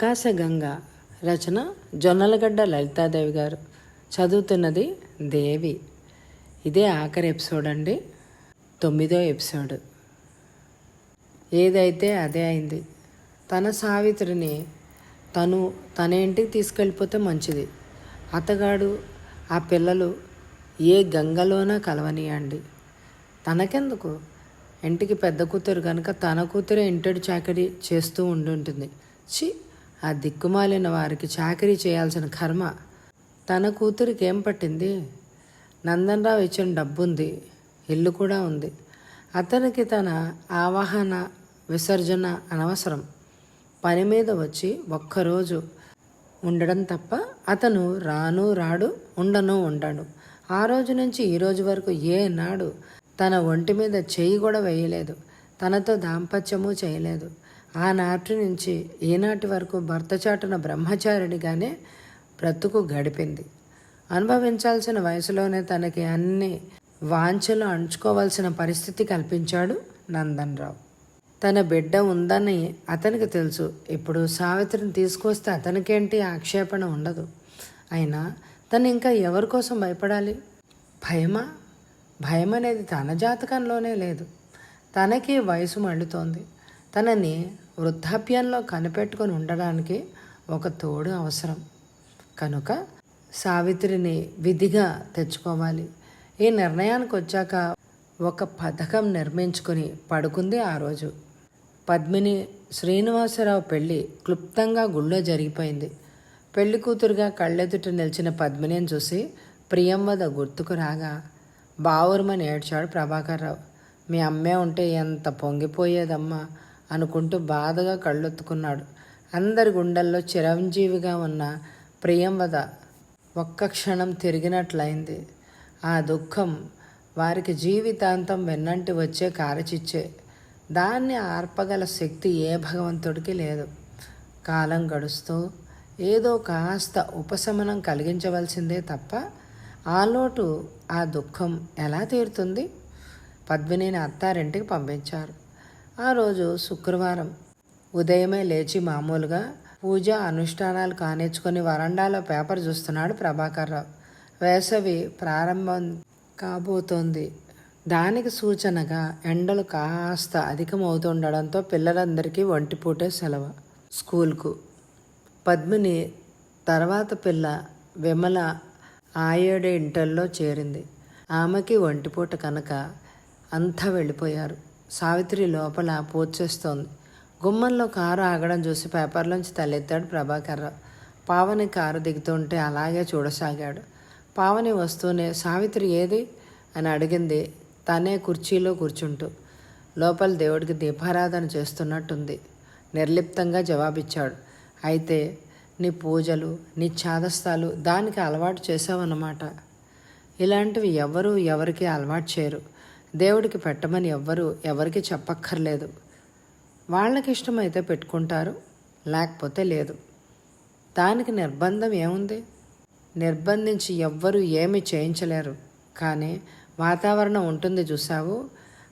ఆకాశగంగ రచన జొన్నలగడ్డ లలితాదేవి గారు. చదువుతున్నది దేవి. ఇదే ఆఖరి ఎపిసోడ్ అండి. తొమ్మిదో ఎపిసోడ్. ఏదైతే అదే అయింది. తన సావిత్రిని తను తన ఇంటికి తీసుకెళ్ళిపోతే మంచిది. అతగాడు ఆ పిల్లలు ఏ గంగలోనా కలవనియండి. తనకెందుకు? ఇంటికి పెద్ద కూతురు కనుక తన కూతురే ఇంటడు చాకరీ చేస్తూ ఉండుంటుంది. చి ఆ దిక్కుమాలిన వారికి చాకరీ చేయాల్సిన కర్మ. తన కూతురికి ఏం పట్టింది? నందనరావు ఇచ్చిన డబ్బుంది ఇల్లు కూడా ఉంది. అతనికి తన ఆవాహన విసర్జన అనవసరం. పని మీద వచ్చి ఒక్కరోజు ఉండడం తప్ప అతను రాను రాడు ఉండను ఉండడు. ఆ రోజు నుంచి ఈ రోజు వరకు ఏనాడు తన ఒంటి మీద చేయి కూడా వేయలేదు. తనతో దాంపత్యము చేయలేదు. ఆనాటి నుంచి ఈనాటి వరకు భర్త చాటున బ్రహ్మచారిడిగానే బ్రతుకు గడిపింది. అనుభవించాల్సిన వయసులోనే తనకి అన్ని వాంఛలు అంచుకోవాల్సిన పరిస్థితి కల్పించాడు నందన్ రావు తన బిడ్డ ఉందని అతనికి తెలుసు. ఇప్పుడు సావిత్రిని తీసుకొస్తే అతనికేంటి ఆక్షేపణ ఉండదు. అయినా తను ఇంకా ఎవరి కోసం భయపడాలి? భయమా? భయం అనేది తన జాతకంలోనే లేదు. తనకి వయసు మండుతోంది తనని వృద్ధాప్యంలో కనిపెట్టుకొని ఉండడానికి ఒక తోడు అవసరం. కనుక సావిత్రిని విధిగా తెచ్చుకోవాలి. ఈ నిర్ణయానికి వచ్చాక ఒక పథకం నిర్మించుకుని పడుకుంది ఆ రోజు. పద్మిని శ్రీనివాసరావు పెళ్ళి క్లుప్తంగా గుళ్ళో జరిగిపోయింది. పెళ్ళి కూతురుగా కళ్ళెదుట నిలిచిన పద్మినిని చూసి ప్రియంవద గుర్తుకు రాగా బావురమని ఏడ్చాడు ప్రభాకర్రావు. మీ అమ్మే ఉంటే ఎంత పొంగిపోయేదమ్మా. అనుకుంటూ బాధగా కళ్ళొత్తుకున్నాడు. అందరి గుండెల్లో చిరంజీవిగా ఉన్న ప్రియంవద ఒక్క క్షణం తిరిగినట్లయింది. ఆ దుఃఖం వారికి జీవితాంతం వెన్నంటి వచ్చే కారచిచ్చే. దాన్ని ఆర్పగల శక్తి ఏ భగవంతుడికి లేదు. కాలం గడుస్తూ ఏదో కాస్త ఉపశమనం కలిగించవలసిందే తప్ప ఆ లోటు ఆ దుఃఖం ఎలా తీరుతుంది? పద్మినిని అత్తారింటికి పంపించారు. ఆ రోజు శుక్రవారం ఉదయమే లేచి మామూలుగా పూజ అనుష్ఠానాలు కానిచ్చుకొని వరండాలో పేపర్ చూస్తున్నాడు ప్రభాకర్రావు వేసవి ప్రారంభం కాబోతోంది. దానికి సూచనగా ఎండలు కాస్త అధికమవుతుండడంతో పిల్లలందరికీ ఒంటిపూటే సెలవు. స్కూల్కు పద్మిని తర్వాత పిల్ల విమల ఆయేడు ఇంటర్లో చేరింది. ఆమెకి ఒంటిపూట కనుక అంతా వెళ్ళిపోయారు. సావిత్రి లోపల పోచేస్తోంది గుమ్మంలో కారు ఆగడం చూసి పేపర్లోంచి తలెత్తాడు ప్రభాకర్రావు పావని కారు దిగుతుంటే అలాగే చూడసాగాడు. పావని వస్తూనే సావిత్రి ఏది? అని అడిగింది తనే కుర్చీలో కూర్చుంటూ. లోపల దేవుడికి దీపారాధన చేస్తున్నట్టుంది. నిర్లిప్తంగా జవాబిచ్చాడు. అయితే నీ పూజలు నీ చాదస్తాలు దానికి అలవాటు చేసావన్నమాట ఇలాంటివి ఎవరు ఎవరికి అలవాటు చేయరు. దేవుడికి పెట్టమని ఎవ్వరు ఎవరికి చెప్పక్కర్లేదు. వాళ్ళకి ఇష్టమైతే పెట్టుకుంటారు లేకపోతే లేదు. దానికి నిర్బంధం ఏముంది? నిర్బంధించి ఎవ్వరూ ఏమి చేయించలేరు. కానీ వాతావరణం ఉంటుంది చూసావు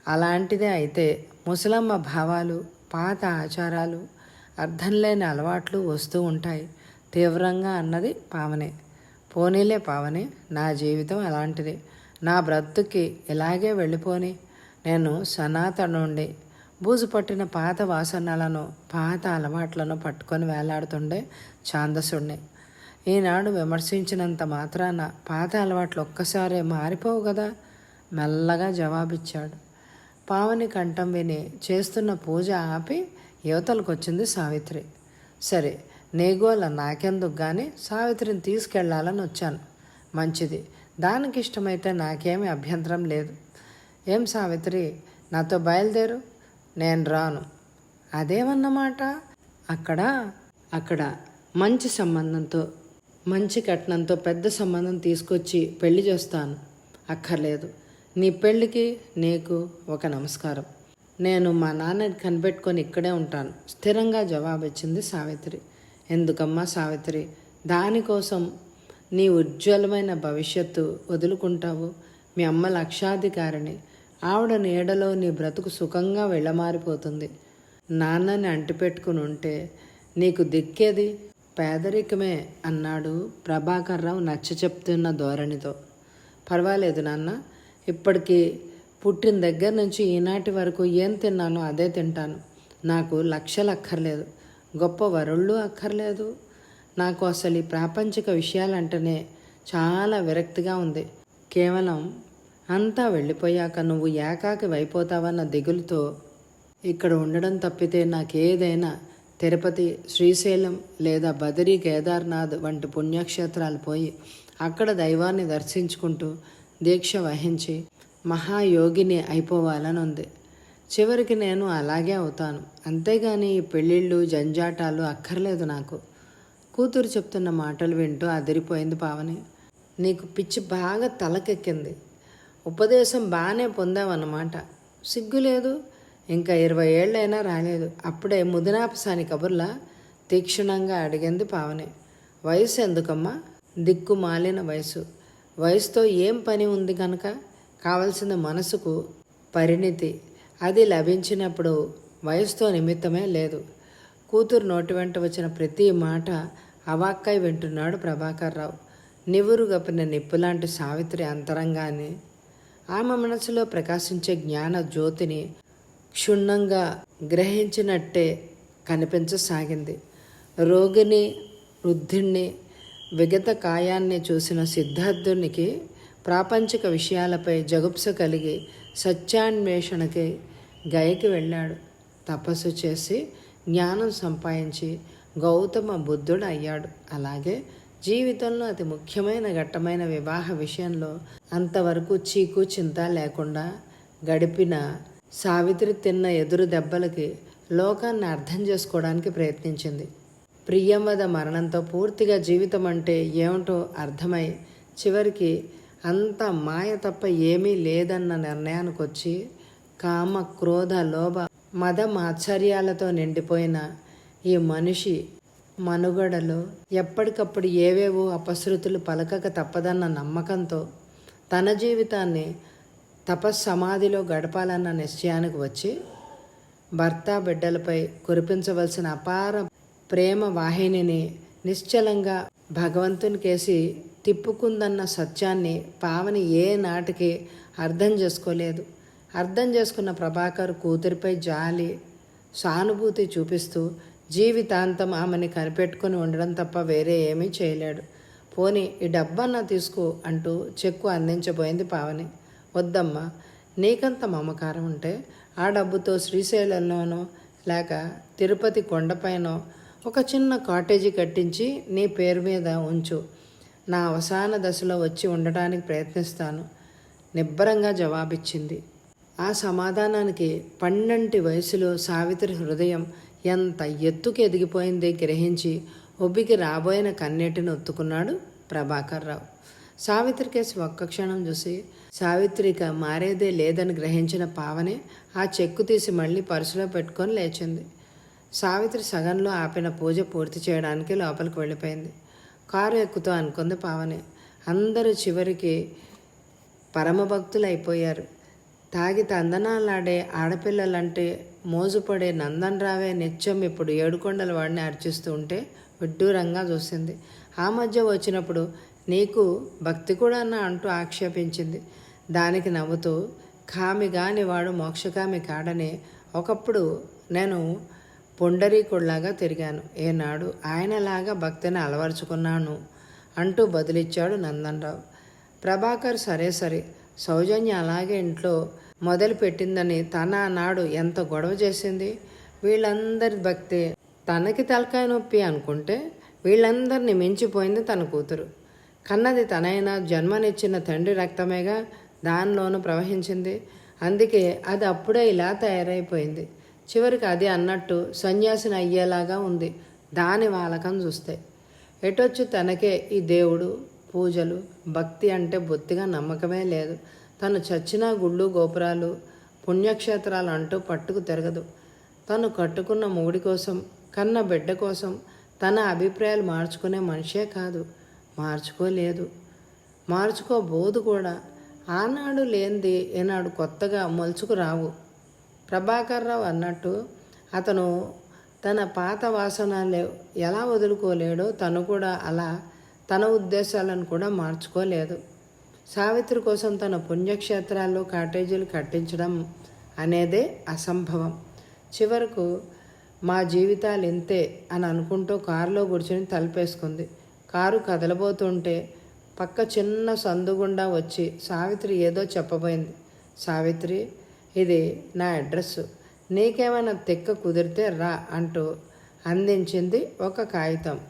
అలాంటిదే అయితే ముసలమ్మ భావాలు పాత ఆచారాలు అర్థం లేని అలవాట్లు వస్తూ ఉంటాయి. తీవ్రంగా అన్నది పావనే. పోనీలే పావనే నా జీవితం అలాంటిది. నా బ్రతుకి ఇలాగే వెళ్ళిపోని? నేను సనాతనుండి బూజు పట్టిన పాత వాసనలను పాత అలవాట్లను పట్టుకొని వేలాడుతుండే ఛాందసుణ్ణి. ఈనాడు విమర్శించినంత మాత్రాన పాత అలవాట్లు ఒక్కసారే మారిపోవు కదా మెల్లగా జవాబిచ్చాడు. పావని కంఠం విని చేస్తున్న పూజ ఆపి యువతలకు వచ్చింది సావిత్రి. సరే నేగోల నాకెందుకు కానీ సావిత్రిని తీసుకెళ్ళాలని వచ్చాను. మంచిది. దానికి ఇష్టమైతే నాకేమీ అభ్యంతరం లేదు. ఏం సావిత్రి నాతో బయలుదేరు నేను రాను. అదేమన్నమాట? అక్కడ అక్కడ మంచి సంబంధంతో మంచి కట్నంతో పెద్ద సంబంధం తీసుకొచ్చి పెళ్ళి చేస్తాను. అక్కర్లేదు. నీ పెళ్ళికి నీకు ఒక నమస్కారం. నేను మా నాన్నని కనిపెట్టుకొని ఇక్కడే ఉంటాను. స్థిరంగా జవాబిచ్చింది సావిత్రి. ఎందుకమ్మా సావిత్రి? దానికోసం నీ ఉజ్వలమైన భవిష్యత్తు వదులుకుంటావు. మీ అమ్మ లక్షాధికారిని ఆవిడ నీడలో నీ బ్రతుకు సుఖంగా వెళ్ళమారిపోతుంది. నాన్నని అంటిపెట్టుకుని ఉంటే నీకు దిక్కేది? పేదరికమే అన్నాడు ప్రభాకర్రావు నచ్చ చెప్తున్న ధోరణితో. పర్వాలేదు నాన్న ఇప్పటికీ పుట్టిన దగ్గర నుంచి ఈనాటి వరకు ఏం తిన్నానో అదే తింటాను. నాకు లక్షలు అక్కర్లేదు గొప్ప వరుళ్ళు అక్కర్లేదు. నాకు అసలు ఈ ప్రాపంచిక విషయాలంటేనే చాలా విరక్తిగా ఉంది. కేవలం అంతా వెళ్ళిపోయాక నువ్వు ఏకాకి అయిపోతావన్న దిగులుతో ఇక్కడ ఉండడం తప్పితే నాకేదైనా తిరుపతి శ్రీశైలం లేదా బదరీ కేదార్నాథ్ వంటి పుణ్యక్షేత్రాలు పోయి అక్కడ దైవాన్ని దర్శించుకుంటూ దీక్ష వహించి మహాయోగిని అయిపోవాలని ఉంది చివరికి నేను అలాగే అవుతాను. అంతేగాని ఈ పెళ్ళిళ్ళు జంజాటాలు అక్కర్లేదు నాకు. కూతురు చెప్తున్న మాటలు వింటూ అదిరిపోయింది పావని. నీకు పిచ్చి బాగా తలకెక్కింది. ఉపదేశం బాగానే పొందావన్నమాట. సిగ్గు లేదు. ఇంకా ఇరవై ఏళ్ళైనా రాలేదు. అప్పుడే ముదినాపసాని కబుర్లా తీక్షణంగా అడిగింది పావని. వయసు ఎందుకమ్మా? దిక్కు మాలిన వయసు. వయసుతో ఏం పని ఉంది కనుక కావలసిన మనసుకు పరిణితి. అది లభించినప్పుడు వయసుతో నిమిత్తమే లేదు. కూతురు నోటి వెంట వచ్చిన ప్రతి మాట అవాక్కై వింటున్నాడు ప్రభాకర్ రావు నివురు గపిన నిప్పులాంటి సావిత్రి అంతరంగాన్ని ఆమె మనసులో ప్రకాశించే జ్ఞాన జ్యోతిని క్షుణ్ణంగా గ్రహించినట్టే కనిపించసాగింది. రోగిని వృద్ధుణ్ణి విగత కాయాన్ని చూసిన సిద్ధార్థునికి ప్రాపంచిక విషయాలపై జగుప్స కలిగి సత్యాన్వేషణకి గయకి వెళ్ళాడు. తపస్సు చేసి జ్ఞానం సంపాదించి గౌతమ బుద్ధుడు అయ్యాడు. అలాగే జీవితంలో అతి ముఖ్యమైన ఘట్టమైన వివాహ విషయంలో అంతవరకు చీకు చింత లేకుండా గడిపిన సావిత్రి తిన్న ఎదురు దెబ్బలకి లోకాన్ని అర్థం చేసుకోవడానికి ప్రయత్నించింది. ప్రియంవద మరణంతో పూర్తిగా జీవితం అంటే ఏమిటో అర్థమై చివరికి అంత మాయ తప్ప ఏమీ లేదన్న నిర్ణయానికి వచ్చి కామ క్రోధ లోభ మద మాత్సర్యాలతో నిండిపోయిన ఈ మనిషి మనుగడలో ఎప్పటికప్పుడు ఏవేవో అపశృతులు పలకక తప్పదన్న నమ్మకంతో తన జీవితాన్ని తపస్సమాధిలో గడపాలన్న నిశ్చయానికి వచ్చి భర్త బిడ్డలపై కురిపించవలసిన అపార ప్రేమ వాహినిని నిశ్చలంగా భగవంతునికేసి తిప్పుకుందన్న సత్యాన్ని పావని ఏ నాటికి అర్థం చేసుకోలేదు. అర్థం చేసుకున్న ప్రభాకర్ కూతురిపై జాలి సానుభూతి చూపిస్తూ జీవితాంతం ఆమెని కనిపెట్టుకుని ఉండడం తప్ప వేరే ఏమీ చేయలేడు. పోని ఈ డబ్బన్నా తీసుకో అంటూ చెక్కు అందించబోయింది పావని. వద్దమ్మా నీకంత మమకారం ఉంటే ఆ డబ్బుతో శ్రీశైలంలోనో లేక తిరుపతి కొండపైనో ఒక చిన్న కాటేజీ కట్టించి నీ పేరు మీద ఉంచు. నా అవసాన దశలో వచ్చి ఉండటానికి ప్రయత్నిస్తాను. నిబ్బరంగా జవాబిచ్చింది. ఆ సమాధానానికి పన్నెంటి వయసులో సావిత్రి హృదయం ఎంత ఎత్తుకు ఎదిగిపోయింది గ్రహించి ఒబ్బికి రాబోయిన కన్నెటిని ఒత్తుకున్నాడు ప్రభాకర్ రావు సావిత్రి కేసు ఒక్క క్షణం చూసి సావిత్రిక మారేదే లేదని గ్రహించిన పావనే ఆ చెక్కు తీసి మళ్ళీ పర్సులో పెట్టుకొని లేచింది. సావిత్రి సగంలో ఆపిన పూజ పూర్తి చేయడానికి లోపలికి వెళ్ళిపోయింది. కారు ఎక్కుతూ అనుకుంది పావనే. అందరూ చివరికి పరమభక్తులు అయిపోయారు తాగి తందనాలాడే ఆడపిల్లలంటే మోజుపడే నందన్ రావే నిత్యం ఇప్పుడు ఏడుకొండల వాడిని అర్చిస్తూ ఉంటే విడ్డూరంగా చూసింది. ఆ మధ్య వచ్చినప్పుడు నీకు భక్తి కూడా అన్న అంటూ ఆక్షేపించింది. దానికి నవ్వుతూ కామి కాని వాడు మోక్షకామి కాడని. ఒకప్పుడు నేను పొండరీకుడిలాగా తిరిగాను. ఏనాడు ఆయనలాగా భక్తిని అలవరుచుకున్నాను అంటూ బదులిచ్చాడు నందనరావు. ప్రభాకర్ సరే సరే సౌజన్య అలాగే ఇంట్లో మొదలు పెట్టిందని తన నాడు ఎంత గొడవ చేసింది? వీళ్ళందరి భక్తే తనకి తలకాయ నొప్పి అనుకుంటే వీళ్ళందరినీ మించిపోయింది తన కూతురు. కన్నది తనైనా జన్మనిచ్చిన తండ్రి రక్తమేగా దానిలోనూ ప్రవహించింది. అందుకే అది అప్పుడే ఇలా తయారైపోయింది. చివరికి అది అన్నట్టు సన్యాసిని అయ్యేలాగా ఉంది దాని వాలకం చూస్తే. ఎటొచ్చు తనకే ఈ దేవుడు? పూజలు భక్తి అంటే బొత్తిగా నమ్మకమే లేదు. తను చచ్చిన గుళ్ళు గోపురాలు పుణ్యక్షేత్రాలు అంటూ పట్టుకు తిరగదు. తను కట్టుకున్న మూడి కోసం కన్న బిడ్డ కోసం తన అభిప్రాయాలు మార్చుకునే మనిషే కాదు. మార్చుకోలేదు. మార్చుకోబోదు కూడా. ఆనాడు లేనిది ఈనాడు కొత్తగా మలుచుకు రావు. ప్రభాకర్ రావు అన్నట్టు అతను తన పాత వాసనలు ఎలా వదులుకోలేడో తను కూడా అలా తన ఉద్దేశాలను కూడా మార్చుకోలేదు. సావిత్రి కోసం తన పుణ్యక్షేత్రాల్లో కాటేజీలు కట్టించడం అనేదే అసంభవం. చివరకు మా జీవితాలు ఇంతే అని అనుకుంటూ కారులో కూర్చొని తలపేసుకుంది. కారు కదలబోతుంటే పక్క చిన్న సందుగుండా వచ్చి సావిత్రి ఏదో చెప్పబోయింది. సావిత్రి ఇది నా అడ్రస్ నీకేమైనా తెక్క కుదిరితే రా అంటూ అందించింది ఒక కాగితం.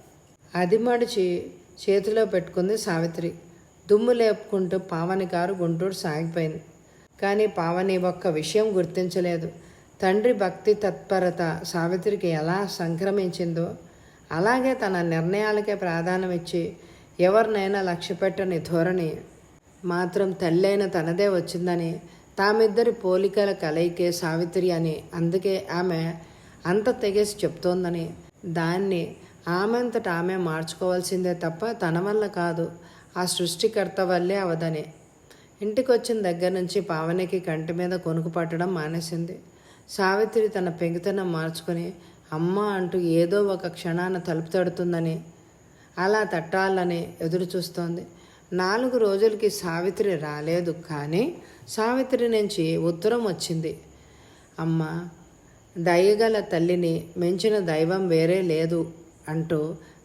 అది మడిచి చేతిలో పెట్టుకుంది సావిత్రి. దుమ్ము లేపుకుంటూ పావని కారు గుంటూరు సాగిపోయింది. కానీ పావని ఒక్క విషయం గుర్తించలేదు. తండ్రి భక్తి తత్పరత సావిత్రికి ఎలా సంక్రమించిందో అలాగే తన నిర్ణయాలకే ప్రాధాన్యం ఇచ్చి ఎవరినైనా లక్ష్యపెట్టని ధోరణి మాత్రం తల్లైన తనదే వచ్చిందని తామిద్దరి పోలికల కలయికే సావిత్రి అని అందుకే ఆమె అంత తెగేసి చెప్తోందని దాన్ని ఆమెంతట ఆమె మార్చుకోవాల్సిందే తప్ప తన వల్ల కాదు. ఆ సృష్టికర్త వల్లే అవదని ఇంటికి వచ్చిన దగ్గర నుంచి పావనికి కంటి మీద కొనుకు పట్టడం మానేసింది. సావిత్రి తన పెంకితనం మార్చుకొని అమ్మ అంటూ ఏదో ఒక క్షణాన తలుపు తడుతుందని అలా తట్టాలని ఎదురు చూస్తోంది. నాలుగు రోజులకి సావిత్రి రాలేదు కానీ సావిత్రి నుంచి ఉత్తరం వచ్చింది. అమ్మ దయగల తల్లిని మించిన దైవం వేరే లేదు. అంటూ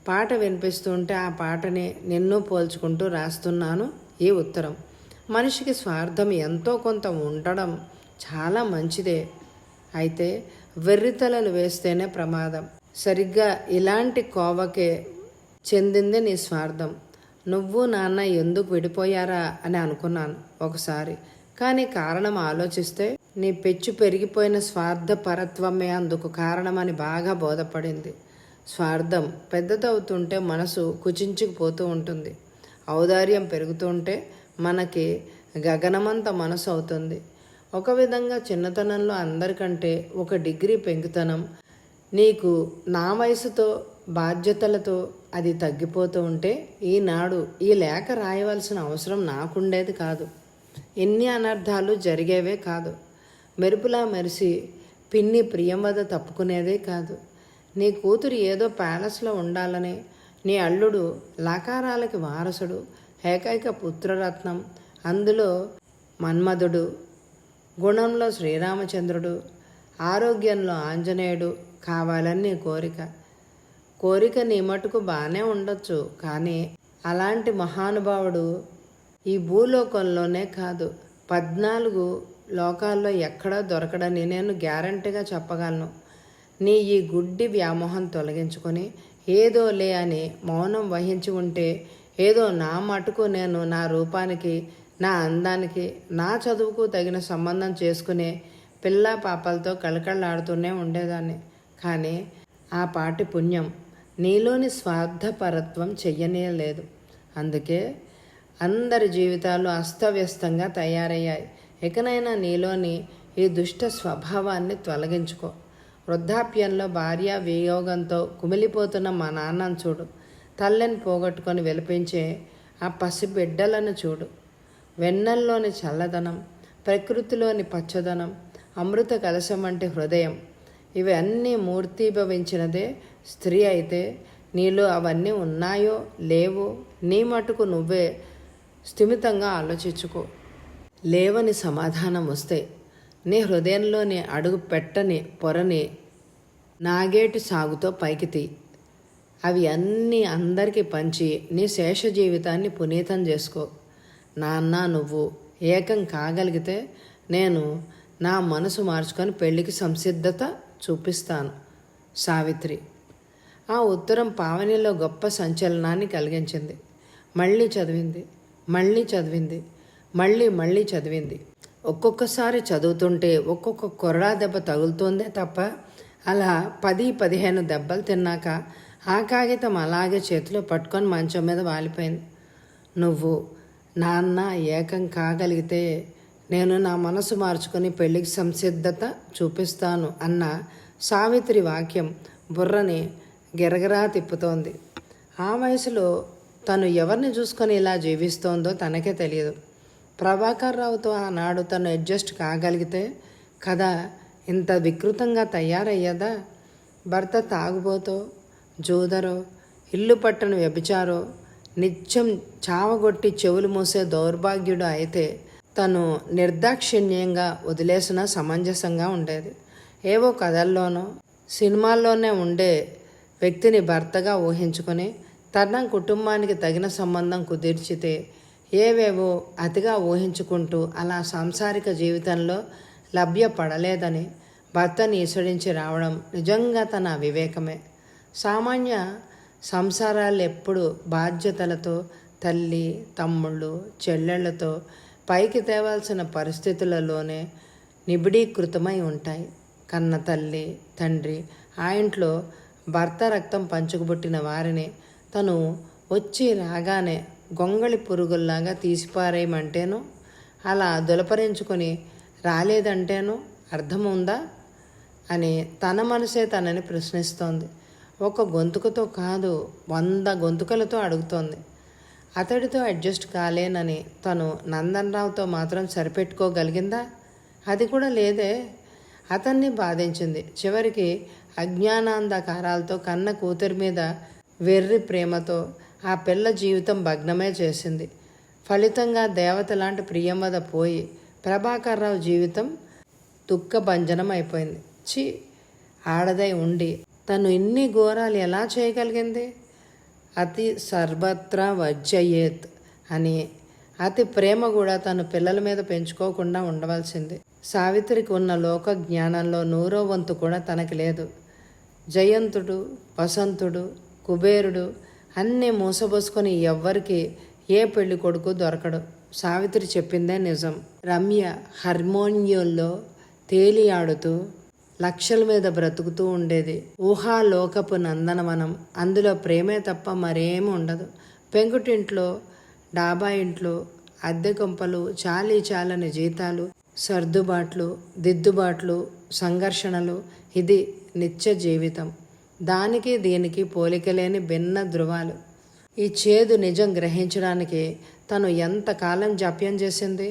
పాట వినిపిస్తుంటే ఆ పాటని నిన్ను పోల్చుకుంటూ రాస్తున్నాను ఈ ఉత్తరం. మనిషికి స్వార్థం ఎంతో కొంత ఉండడం చాలా మంచిదే. అయితే వెర్రితలలు వేస్తేనే ప్రమాదం. సరిగ్గా ఇలాంటి కోవకే చెందింది నీ స్వార్థం. నువ్వు నాన్న ఎందుకు విడిపోయారా అని అనుకున్నాను ఒకసారి. కానీ కారణం ఆలోచిస్తే నీ పెచ్చు పెరిగిపోయిన స్వార్థపరత్వమే అందుకు కారణమని బాగా బోధపడింది. స్వార్థం పెద్దదవుతుంటే మనసు కుచించుకుపోతూ ఉంటుంది. ఔదార్యం పెరుగుతుంటే మనకి గగనమంత మనసు అవుతుంది. ఒక విధంగా చిన్నతనంలో అందరికంటే ఒక డిగ్రీ పెంకుతనం నీకు నా వయసుతో బాధ్యతలతో అది తగ్గిపోతూ ఉంటే ఈనాడు ఈ లేఖ రాయవలసిన అవసరం నాకుండేది కాదు. ఎన్ని అనర్థాలు జరిగేవే కాదు. మెరుపులా మెరిసి పిన్ని ప్రియంవద తప్పుకునేదే కాదు. నీ కూతురు ఏదో ప్యాలెస్లో ఉండాలని నీ అల్లుడు లాకారాలకి వారసుడు ఏకైక పుత్రరత్నం అందులో మన్మధుడు గుణంలో శ్రీరామచంద్రుడు ఆరోగ్యంలో ఆంజనేయుడు కావాలని నీ కోరిక. కోరిక నీ మటుకు బాగానే ఉండొచ్చు కానీ అలాంటి మహానుభావుడు ఈ భూలోకంలోనే కాదు. పద్నాలుగు లోకాల్లో ఎక్కడా దొరకడని నేను గ్యారంటీగా చెప్పగలను. నీ ఈ గుడ్డి వ్యామోహం తొలగించుకొని ఏదో లే అని మౌనం వహించి ఉంటే ఏదో నా మటుకు నేను నా రూపానికి నా అందానికి నా చదువుకు తగిన సంబంధం చేసుకునే పిల్ల పాపలతో కళకళలాడుతూనే ఉండేదాన్ని. కానీ ఆ పాటి పుణ్యం నీలోని స్వార్థపరత్వం చెయ్యనేలేదు. అందుకే అందరి జీవితాలు అస్తవ్యస్తంగా తయారయ్యాయి. ఇకనైనా నీలోని ఈ దుష్ట స్వభావాన్ని తొలగించుకో. వృద్ధాప్యంలో భార్య వియోగంతో కుమిలిపోతున్న మా నాన్నను చూడు. తల్లిని పోగొట్టుకొని విలపించే ఆ పసిబిడ్డలను చూడు. వెన్నెల్లోని చల్లదనం ప్రకృతిలోని పచ్చదనం అమృత కలశం వంటి హృదయం. ఇవన్నీ మూర్తీభవించినదే స్త్రీ అయితే నీలో అవన్నీ ఉన్నాయో లేవో నీ మటుకు నువ్వే స్థిమితంగా ఆలోచించుకో. లేవని సమాధానం వస్తే నీ హృదయంలోని అడుగు పెట్టని పొరని నాగేటి సాగుతో పైకి తీ. అవి అన్నీ అందరికీ పంచి నీ శేష జీవితాన్ని పునీతం చేసుకో. నాన్న నువ్వు ఏకం కాగలిగితే నేను నా మనసు మార్చుకొని పెళ్ళికి సంసిద్ధత చూపిస్తాను. సావిత్రి ఆ ఉత్తరం పావనిలో గొప్ప సంచలనాన్ని కలిగించింది. మళ్ళీ చదివింది మళ్ళీ చదివింది మళ్ళీ మళ్ళీ చదివింది. ఒక్కొక్కసారి చదువుతుంటే ఒక్కొక్క కొర్రా దెబ్బ తగులుతుందే తప్ప అలా పది పదిహేను దెబ్బలు తిన్నాక ఆ కాగితం అలాగే చేతిలో పట్టుకొని మంచం మీద వాలిపోయింది. నువ్వు నాన్న ఏకం కాగలిగితే నేను నా మనసు మార్చుకొని పెళ్ళికి సంసిద్ధత చూపిస్తాను అన్న సావిత్రి వాక్యం బుర్రని గిరగిరా తిప్పుతోంది. ఆ వయసులో తను ఎవరిని చూసుకొని ఇలా జీవిస్తోందో తనకే తెలియదు. ప్రభాకర్ రావుతో ఆనాడు తను అడ్జస్ట్ కాగలిగితే కథ ఇంత వికృతంగా తయారయ్యేదా? భర్త తాగుబోతో జూదరో ఇల్లు పట్టను వ్యభిచారో నిత్యం చావగొట్టి చెవులు మూసే దౌర్భాగ్యుడు అయితే తను నిర్దాక్షిణ్యంగా వదిలేసిన సమంజసంగా ఉండేది. ఏవో కథల్లోనో సినిమాల్లోనే ఉండే వ్యక్తిని భర్తగా ఊహించుకొని తన కుటుంబానికి తగిన సంబంధం కుదిర్చితే ఏవేవో అతిగా ఊహించుకుంటూ అలా సాంసారిక జీవితంలో లభ్యపడలేదని భర్తని ఈసడించి రావడం నిజంగా తన వివేకమే. సామాన్య సంసారాలు ఎప్పుడు బాధ్యతలతో తల్లి తమ్ముళ్ళు చెల్లెళ్ళతో పైకి తేవాల్సిన పరిస్థితులలోనే నిబిడీకృతమై ఉంటాయి. కన్న తల్లి తండ్రి ఆ ఇంట్లో భర్త రక్తం పంచుకుబుట్టిన వారిని తను వచ్చి రాగానే గొంగళి పురుగుల్లాగా తీసిపారేయమంటేనో? అలా దులపరించుకొని రాలేదంటేనో ఉందా అని తన మనసే తనని ప్రశ్నిస్తోంది. ఒక గొంతుకతో కాదు వంద గొంతుకలతో అడుగుతోంది. అతడితో అడ్జస్ట్ కాలేనని తను నందనరావుతో మాత్రం సరిపెట్టుకోగలిగిందా? అది కూడా లేదే. అతన్ని బాధించింది. చివరికి అజ్ఞానాంధకారాలతో కన్న కూతురి మీద వెర్రి ప్రేమతో ఆ పిల్ల జీవితం భగ్నమే చేసింది. ఫలితంగా దేవత లాంటి ప్రియంవద పోయి ప్రభాకర్రావు జీవితం దుఃఖభంజనం అయిపోయింది. చి ఆడదై ఉండి తను ఇన్ని ఘోరాలు ఎలా చేయగలిగింది? అతి సర్వత్రా వజ్జయేత్ అని అతి ప్రేమ కూడా తను పిల్లల మీద పెంచుకోకుండా ఉండవలసింది. సావిత్రికి ఉన్న లోక జ్ఞానంలో నూరో వంతు కూడా తనకి లేదు. జయంతుడు వసంతుడు కుబేరుడు అన్నీ మూసబోసుకొని ఎవ్వరికి ఏ పెళ్ళి కొడుకు దొరకడు. సావిత్రి చెప్పిందే నిజం. రమ్య హార్మోనియంలో తేలియాడుతూ లక్షల మీద బ్రతుకుతూ ఉండేది. ఊహాలోకపు నందనవనం. అందులో ప్రేమే తప్ప మరేమి ఉండదు. పెంకుటింట్లో డాబా ఇంట్లో అద్దె కొంపలు చాలీ చాలని జీతాలు సర్దుబాట్లు దిద్దుబాట్లు సంఘర్షణలు. ఇది నిత్య జీవితం. దానికి దీనికి పోలికలేని భిన్న ధృవాలు. ఈ చేదు నిజం గ్రహించడానికి తను ఎంతకాలం జాప్యం చేసింది?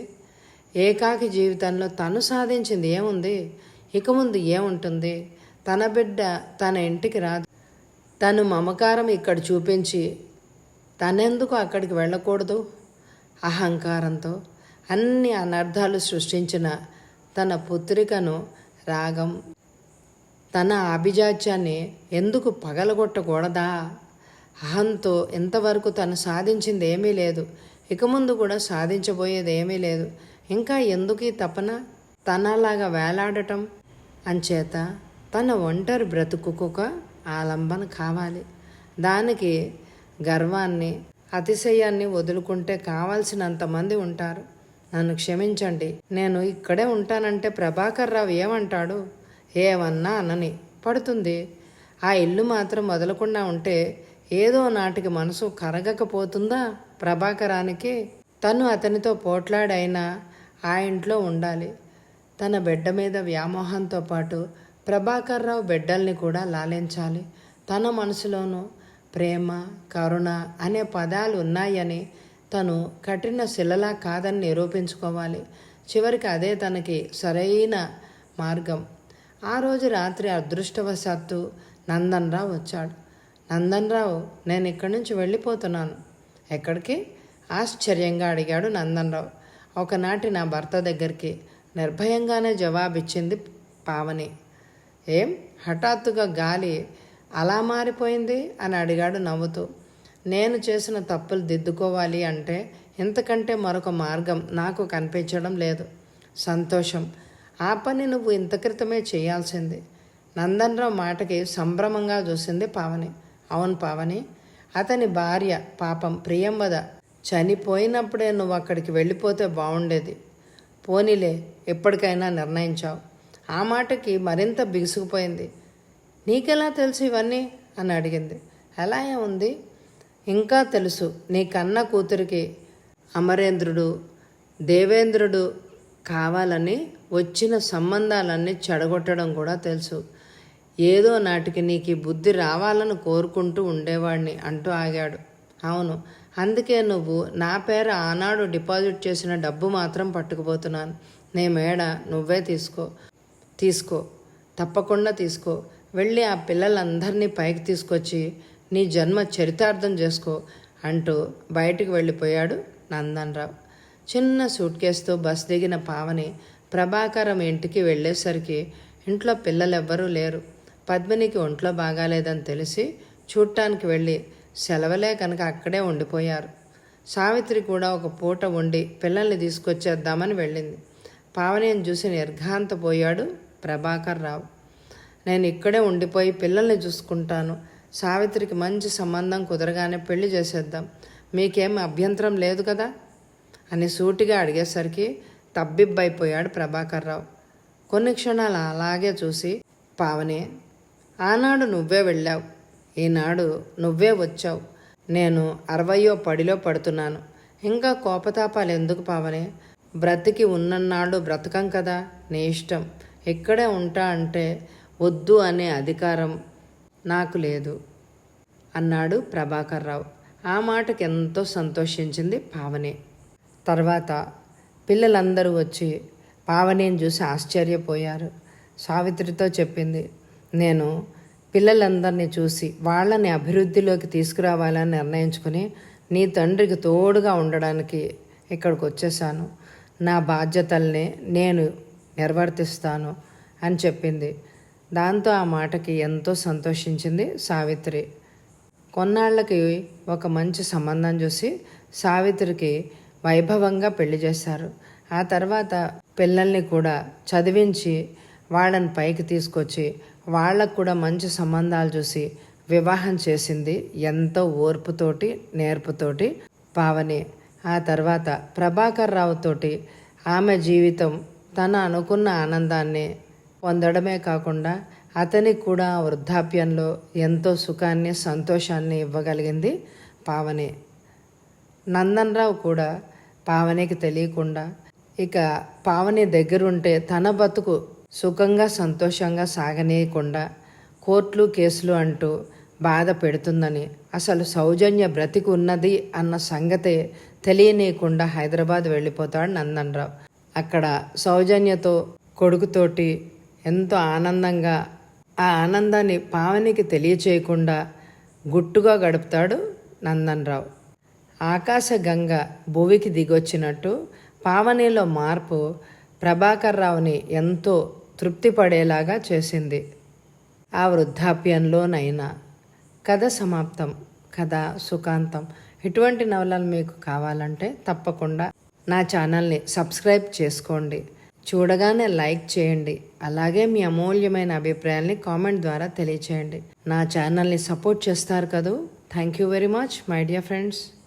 ఏకాకి జీవితంలో తను సాధించింది ఏముంది? ఇక ముందు ఏముంటుంది? తన బిడ్డ తన ఇంటికి రాదు. తను మమకారం ఇక్కడ చూపించి తనెందుకు అక్కడికి వెళ్ళకూడదు? అహంకారంతో అన్ని అనర్థాలు సృష్టించిన తన పుత్రికను రాగం తన అభిజాత్యాన్ని ఎందుకు పగలగొట్టకూడదా? అహంతో ఇంతవరకు తను సాధించింది ఏమీ లేదు. ఇక ముందు కూడా సాధించబోయేది ఏమీ లేదు. ఇంకా ఎందుకు ఈ తపన? తనలాగా వేలాడటం అంచేత తన ఒంటరి బ్రతుకుకొక ఆలంబన కావాలి. దానికి గర్వాన్ని అతిశయాన్ని వదులుకుంటే కావాల్సినంతమంది ఉంటారు. నన్ను క్షమించండి. నేను ఇక్కడే ఉంటానంటే ప్రభాకర్ రావు ఏమంటాడు? ఏమన్నా అనని పడుతుంది. ఆ ఇల్లు మాత్రం వదలకుండా ఉంటే ఏదో నాటికి మనసు కరగకపోతుందా? ప్రభాకరానికి తను అతనితో పోట్లాడైనా ఆ ఇంట్లో ఉండాలి. తన బిడ్డ మీద వ్యామోహంతో పాటు ప్రభాకర్రావు బిడ్డల్ని కూడా లాలించాలి. తన మనసులోనూ ప్రేమ కరుణ అనే పదాలు ఉన్నాయని తను కఠిన శిలలా కాదని నిరూపించుకోవాలి. చివరికి అదే తనకి సరైన మార్గం. ఆ రోజు రాత్రి అదృష్టవశాత్తు నందన్ రావు వచ్చాడు. నందన్ రావు నేను ఇక్కడి నుంచి వెళ్ళిపోతున్నాను. ఎక్కడికి? ఆశ్చర్యంగా అడిగాడు నందన్ రావు ఒకనాటి నా భర్త దగ్గరికి నిర్భయంగానే జవాబిచ్చింది పావని. ఏం? హఠాత్తుగా గాలి అలా మారిపోయింది? అని అడిగాడు నవ్వుతూ. నేను చేసిన తప్పులు దిద్దుకోవాలి అంటే ఇంతకంటే మరొక మార్గం నాకు కనిపించడం లేదు. సంతోషం. ఆ పని నువ్వు ఇంత క్రితమే చేయాల్సింది. నందనరావు మాటకి సంభ్రమంగా చూసింది పావని. అవును పావని అతని భార్య పాపం ప్రియంవద చనిపోయినప్పుడే నువ్వు అక్కడికి వెళ్ళిపోతే బాగుండేది పోనీలే ఎప్పటికైనా నిర్ణయించావు. ఆ మాటకి మరింత బిగుసుకుపోయింది. నీకెలా తెలుసు ఇవన్నీ? అని అడిగింది. ఎలా ఉంది ఇంకా తెలుసు. నీ కన్న కూతురికి అమరేంద్రుడు దేవేంద్రుడు కావాలని వచ్చిన సంబంధాలన్నీ చెడగొట్టడం కూడా తెలుసు. ఏదో నాటికి నీకు ఈ బుద్ధి రావాలని కోరుకుంటూ ఉండేవాడిని అంటూ ఆగాడు. అవును అందుకే నువ్వు నా పేర ఆనాడు డిపాజిట్ చేసిన డబ్బు మాత్రం పట్టుకుపోతున్నాను. నే మేడ నువ్వే తీసుకో తీసుకో తప్పకుండా తీసుకో. వెళ్ళి ఆ పిల్లలందరినీ పైకి తీసుకొచ్చి నీ జన్మ చరితార్థం చేసుకో అంటూ బయటికి వెళ్ళిపోయాడు నందన్రావు. చిన్న సూట్ కేసుతో బస్ దిగిన పావని ప్రభాకరం ఇంటికి వెళ్ళేసరికి ఇంట్లో పిల్లలెవ్వరూ లేరు. పద్మినికి ఒంట్లో బాగాలేదని తెలిసి చూడటానికి వెళ్ళి సెలవులే కనుక అక్కడే ఉండిపోయారు. సావిత్రి కూడా ఒక పూట ఉండి పిల్లల్ని తీసుకొచ్చేద్దామని వెళ్ళింది. పావనిని చూసి నిర్ఘాంతపోయాడు ప్రభాకర్ రావు నేను ఇక్కడే ఉండిపోయి పిల్లల్ని చూసుకుంటాను. సావిత్రికి మంచి సంబంధం కుదరగానే పెళ్ళి చేసేద్దాం. మీకేం అభ్యంతరం లేదు కదా? అని సూటిగా అడిగేసరికి తబ్బిబ్బైపోయాడు ప్రభాకర్ రావు కొన్ని క్షణాలు అలాగే చూసి పావనే ఆనాడు నువ్వే వెళ్ళావు. ఈనాడు నువ్వే వచ్చావు. నేను అరవయో పడిలో పడుతున్నాను. ఇంకా కోపతాపాలు ఎందుకు పావనే? బ్రతికి ఉన్నన్నాడు బ్రతకం కదా నీ ఇష్టం. ఇక్కడే ఉంటా అంటే వద్దు అనే అధికారం నాకు లేదు అన్నాడు ప్రభాకర్ రావు ఆ మాటకి ఎంతో సంతోషించింది పావనే. తర్వాత పిల్లలందరూ వచ్చి పావనిని చూసి ఆశ్చర్యపోయారు. సావిత్రితో చెప్పింది నేను పిల్లలందరినీ చూసి వాళ్ళని అభివృద్ధిలోకి తీసుకురావాలని నిర్ణయించుకుని నీ తండ్రికి తోడుగా ఉండడానికి ఇక్కడికి వచ్చేసాను నా బాధ్యతల్ని నేను నిర్వర్తిస్తాను అని చెప్పింది. దాంతో ఆ మాటకి ఎంతో సంతోషించింది సావిత్రి. కొన్నాళ్ళకి ఒక మంచి సంబంధం చూసి సావిత్రికి వైభవంగా పెళ్ళి చేశారు. ఆ తర్వాత పిల్లల్ని కూడా చదివించి వాళ్ళని పైకి తీసుకొచ్చి వాళ్ళకు కూడా మంచి సంబంధాలు చూసి వివాహం చేసింది ఎంతో ఓర్పుతోటి నేర్పుతోటి పావని. ఆ తర్వాత ప్రభాకర్ రావుతోటి ఆమె జీవితం తన అనుకున్న ఆనందాన్ని పొందడమే కాకుండా అతనికి కూడా వృద్ధాప్యంలో ఎంతో సుఖాన్ని సంతోషాన్ని ఇవ్వగలిగింది పావని. నందన్ రావు కూడా పావనికి తెలియకుండా ఇక పావని దగ్గరుంటే తన బతుకు సుఖంగా సంతోషంగా సాగనీయకుండా కోర్టులు కేసులు అంటూ బాధ పెడుతుందని అసలు సౌజన్య బ్రతికి ఉన్నది అన్న సంగతే తెలియనీయకుండా హైదరాబాద్ వెళ్ళిపోతాడు నందన్ రావు అక్కడ సౌజన్యతో కొడుకుతోటి ఎంతో ఆనందంగా ఆ ఆనందాన్ని పావనికి తెలియచేయకుండా గుట్టుగా గడుపుతాడు నందన్ ఆకాశగంగ ఆకాశ భువికి దిగొచ్చినట్టు పావనిలో మార్పు ప్రభాకర్ రావుని ఎంతో తృప్తిపడేలాగా చేసింది. ఆ వృద్ధాప్యంలోనైనా కథ సమాప్తం కథ సుఖాంతం. ఇటువంటి నవలలు మీకు కావాలంటే తప్పకుండా నా ఛానల్ని సబ్స్క్రైబ్ చేసుకోండి. చూడగానే లైక్ చేయండి. అలాగే మీ అమూల్యమైన అభిప్రాయాల్ని కామెంట్ ద్వారా తెలియచేయండి. నా ఛానల్ని సపోర్ట్ చేస్తారు కదూ? Thank you very much my dear friends.